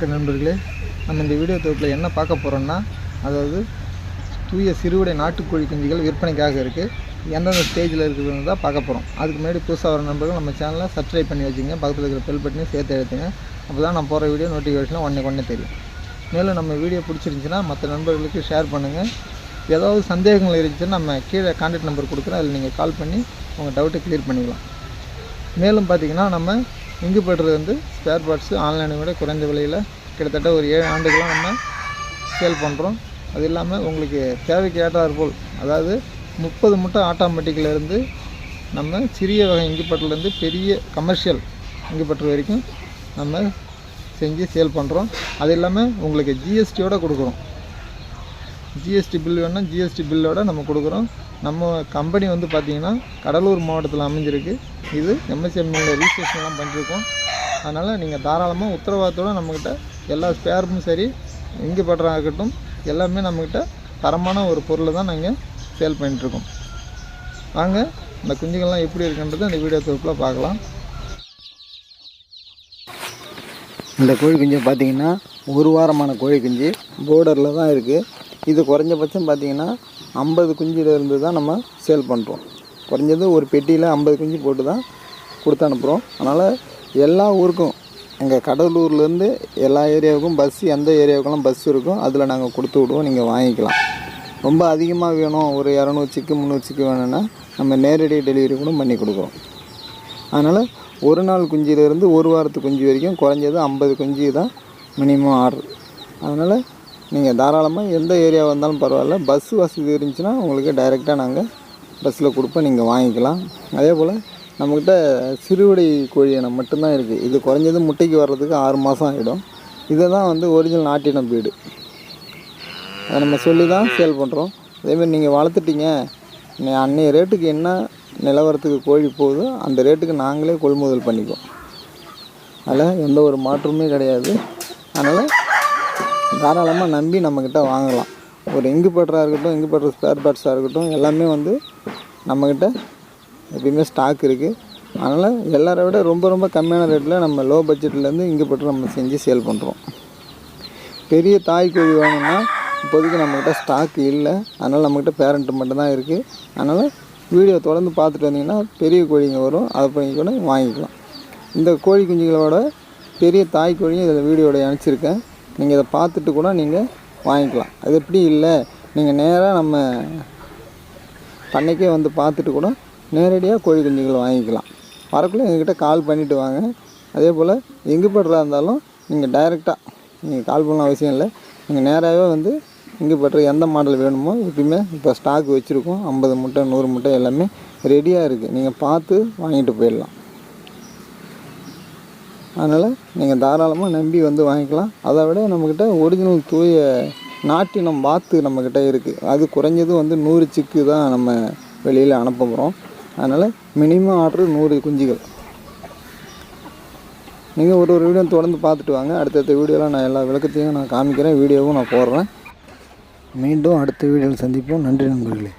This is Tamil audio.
வணக்கம் நண்பர்களே. நம்ம இந்த வீடியோ தொகுப்பில் என்ன பார்க்க போகிறோம்னா அதாவது தூய சிறுவிடை நாட்டுக்கோழி குஞ்சுகள் விற்பனைக்காக இருக்குது எந்தெந்த ஸ்டேஜில் இருக்குதுன்னு தான் பார்க்க போகிறோம் அதுக்கு முன்னாடி புதுசாக வர நண்பர்கள் நம்ம சேனலை சப்ஸ்கிரைப் பண்ணி வச்சுங்க பக்கத்தில் இருக்கிற பெல் பட்டனையும் சேர்த்து எடுத்துங்க அப்போ தான் நான் போகிற வீடியோ நோட்டிஃபிகேஷன் ஒன்றே ஒன்றே தெரியும். மேலும் நம்ம வீடியோ பிடிச்சிருந்துச்சின்னா மற்ற நண்பர்களுக்கு ஷேர் பண்ணுங்கள் ஏதாவது சந்தேகங்கள் இருந்துச்சுன்னா நம்ம கீழே கான்டாக்ட் நம்பர் கொடுக்குறோம் அதில் நீங்கள் கால் பண்ணி உங்கள் டவுட்டை க்ளியர் பண்ணிக்கலாம். மேலும் பார்த்தீங்கன்னா நம்ம இங்கு பெற்றது வந்து ஸ்பேர் பார்ட்ஸு ஆன்லைனை விட குறைந்த விலையில் கிட்டத்தட்ட ஒரு ஏழு ஆண்டுகளாக நம்ம சேல் பண்ணுறோம் அது இல்லாமல் உங்களுக்கு தேவைக்கு ஏற்றாறு போல் அதாவது முப்பது முட்டை ஆட்டோமேட்டிக்கிலேருந்து நம்ம சிறிய வகை இங்குப்பட்டிலேருந்து பெரிய கமர்ஷியல் இங்குப்பட்டு வரைக்கும் நம்ம செஞ்சு சேல் பண்ணுறோம் அது இல்லாமல் உங்களுக்கு ஜிஎஸ்டியோட கொடுக்குறோம். ஜிஎஸ்டி பில் வேணால் ஜிஎஸ்டி பில்லோட நம்ம கொடுக்குறோம். நம்ம கம்பெனி வந்து பார்த்திங்கன்னா கடலூர் மாவட்டத்தில் அமைஞ்சிருக்கு. இது எம்எஸ்எம்இல ரிஜிஸ்ட்ரேஷன்லாம் பண்ணியிருக்கோம் அதனால் நீங்கள் தாராளமாக உத்தரவாதத்தோடு நம்மக்கிட்ட எல்லா ஸ்பேரும் சரி இங்கே படுறாகட்டும் எல்லாமே நம்மக்கிட்ட தரமான ஒரு பொருளை தான் நாங்கள் சேல் பண்ணிகிட்ருக்கோம் வாங்க இந்த குஞ்சுகள்லாம் எப்படி இருக்குன்றது அந்த வீடியோ தொகுப்பில் பார்க்கலாம். இந்த கோழி குஞ்சு பார்த்தீங்கன்னா ஒரு வாரமான கோழி குஞ்சு போர்டரில் தான் இருக்குது இது குறைஞ்சபட்சம் பார்த்தீங்கன்னா ஐம்பது குஞ்சிலிருந்து தான் நம்ம சேல் பண்ணுறோம். குறைஞ்சது ஒரு பெட்டியில் ஐம்பது குஞ்சு போட்டு தான் கொடுத்து அனுப்புகிறோம் அதனால் எல்லா ஊருக்கும் எங்கள் கடலூர்லேருந்து எல்லா ஏரியாவுக்கும் பஸ் எந்த ஏரியாவுக்கெல்லாம் பஸ் இருக்கும் அதில் நாங்கள் கொடுத்து விடுவோம். நீங்கள் வாங்கிக்கலாம். ரொம்ப அதிகமாக வேணும். ஒரு இரநூறு சிக்கு வேணும்னா நம்ம நேரடி டெலிவரி கூட பண்ணி கொடுக்குறோம். அதனால் ஒரு நாள் குஞ்சிலேருந்து ஒரு வாரத்து குஞ்சு வரைக்கும் குறைஞ்சது ஐம்பது குஞ்சு தான் மினிமம் ஆர்டர் அதனால் நீங்கள் தாராளமாக எந்த ஏரியா வந்தாலும் பரவாயில்ல. பஸ் வசதி இருந்துச்சுன்னா உங்களுக்கு டைரெக்டாக நாங்கள் பஸ்ஸில் கொடுப்போம். நீங்கள் வாங்கிக்கலாம். அதே போல் நம்மக்கிட்ட சிறுவிடை கோழி இனம் மட்டும்தான் இருக்குது இது குறைஞ்சது முட்டைக்கு வர்றதுக்கு ஆறு மாதம் ஆகிடும் இதை தான் வந்து ஒரிஜினல் நாட்டினம் பீடு அதை நம்ம சொல்லி தான் சேல் பண்ணுறோம் அதேமாதிரி நீங்கள் வளர்த்துட்டீங்க. அன்றைய அன்னைய ரேட்டுக்கு என்ன நிலவரத்துக்கு கோழி போகுதோ அந்த ரேட்டுக்கு நாங்களே கொள்முதல் பண்ணிக்குவோம். அதில் எந்த ஒரு மாற்றமுமே கிடையாது. அதனால் தாராளமாக நம்பி நம்மக்கிட்ட வாங்கலாம். ஒரு இங்கு பட்டராக இருக்கட்டும் இங்குபேட்டர் ஸ்பேர் பார்ட்ஸாக இருக்கட்டும் எல்லாமே வந்து நம்மக்கிட்ட எப்பயுமே ஸ்டாக் இருக்குது அதனால் எல்லாரை விட ரொம்ப ரொம்ப கம்மியான ரேட்டில் நம்ம லோ பட்ஜெட்லேருந்து இங்குபேட்டர் நம்ம செஞ்சு சேல் பண்ணுறோம் பெரிய தாய் கோழி வேணும்னா இப்போதைக்கு நம்மக்கிட்ட ஸ்டாக் இல்லை. அதனால் நம்மக்கிட்ட பேரண்ட்டு மட்டும்தான் இருக்குது அதனால் வீடியோ தொடர்ந்து பார்த்துட்டு வந்தீங்கன்னா பெரிய கோழிங்க வரும். அதை போய் கூட வாங்கிக்கலாம். இந்த கோழி குஞ்சுகளோட பெரிய தாய் கோழியும் இதில் வீடியோட அனுப்பிச்சிருக்கேன். நீங்கள் இதை பார்த்துட்டு கூட நீங்கள் வாங்கிக்கலாம். அது எப்படி இல்லை நீங்கள் நேராக நம்ம பண்ணைக்கே வந்து பார்த்துட்டு கூட நேரடியாக கோழி குஞ்சுகள் வாங்கிக்கலாம். வரக்குள்ளே எங்ககிட்ட கால் பண்ணிவிட்டு வாங்க. அதே போல் எங்கே படுறா இருந்தாலும் நீங்கள் டைரெக்டாக நீங்கள் கால் பண்ண அவசியம் இல்லை. நீங்கள் நேராகவே வந்து இங்கே படுற எந்த மாடல் வேணுமோ எப்பயுமே இப்போ ஸ்டாக் வச்சுருக்கோம். ஐம்பது முட்டை நூறு முட்டை எல்லாமே ரெடியாக இருக்குது நீங்கள் பார்த்து வாங்கிட்டு போயிடலாம். அதனால் நீங்கள் தாராளமாக நம்பி வந்து வாங்கிக்கலாம். அதை விட நம்மக்கிட்ட ஒரிஜினல் தூய நாட்டினம் வாத்து நம்மக்கிட்ட இருக்குது அது குறைஞ்சது வந்து நூறு சிக்கு தான் நம்ம வெளியில் அனுப்ப போகிறோம் அதனால் மினிமம் ஆர்டர் நூறு குஞ்சுகள். நீங்கள் ஒரு ஒரு வீடியோ தொடர்ந்து பார்த்துட்டு வாங்க. அடுத்தடுத்த வீடியோவில் நான் எல்லா விளக்கத்தையும் நான் காமிக்கிறேன். வீடியோவும் நான் போடுறேன். மீண்டும் அடுத்த வீடியோவில் சந்திப்போம். நன்றி நண்பர்களே.